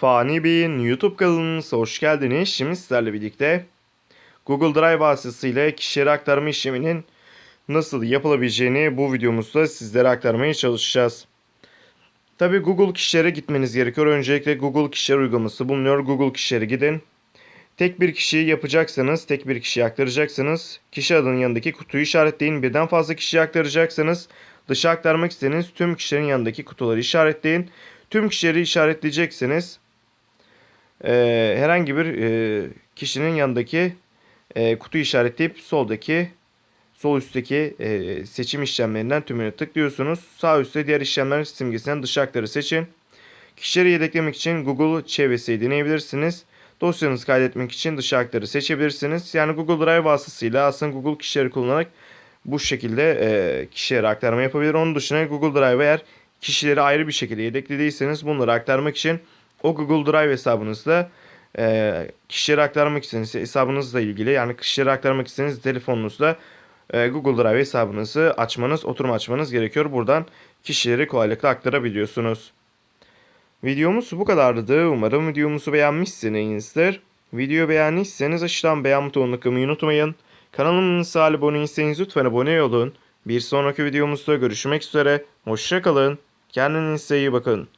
Fani Bey'in YouTube kanalınıza hoş geldiniz. Şimdi sizlerle birlikte Google Drive vasıtasıyla kişilere aktarma işleminin nasıl yapılabileceğini bu videomuzda sizlere aktarmaya çalışacağız. Tabi Google kişilere gitmeniz gerekiyor. Öncelikle Google kişiler uygulaması bulunuyor. Google kişilere gidin. Tek bir kişiyi yapacaksanız, tek bir kişiye aktaracaksınız. Kişi adının yanındaki kutuyu işaretleyin. Birden fazla kişiye aktaracaksınız. Dışa aktarmak istediğiniz tüm kişilerin yanındaki kutuları işaretleyin. Tüm kişileri işaretleyeceksiniz. Ee, herhangi bir e, kişinin yanındaki e, kutu işaretleyip soldaki sol üstteki e, seçim işlemlerinden tümünü tıklıyorsunuz. Sağ üstte diğer işlemler simgesinden dışa aktarı seçin. Kişileri yedeklemek için Google çevresi deneyebilirsiniz. Dosyanızı kaydetmek için dışa aktarı seçebilirsiniz. Yani Google Drive vasıtasıyla aslında Google kişileri kullanarak bu şekilde e, kişilere aktarma yapabilir. Onun dışında Google Drive eğer kişileri ayrı bir şekilde yedeklediyseniz bunları aktarmak için o Google Drive hesabınızda e, kişilere aktarmak istediğiniz hesabınızla ilgili yani kişilere aktarmak istediğiniz telefonunuzda e, Google Drive hesabınızı açmanız, oturum açmanız gerekiyor. Buradan kişileri kolaylıkla aktarabiliyorsunuz. Videomuz bu kadardı. Umarım videomuzu beğenmişsinizdir. Videoyu beğendiyseniz aşağıdan beğen butonuna kılmayı unutmayın. Kanalımıza abone değilseniz lütfen abone olun. Bir sonraki videomuzda görüşmek üzere. Hoşçakalın. Kendinize iyi bakın.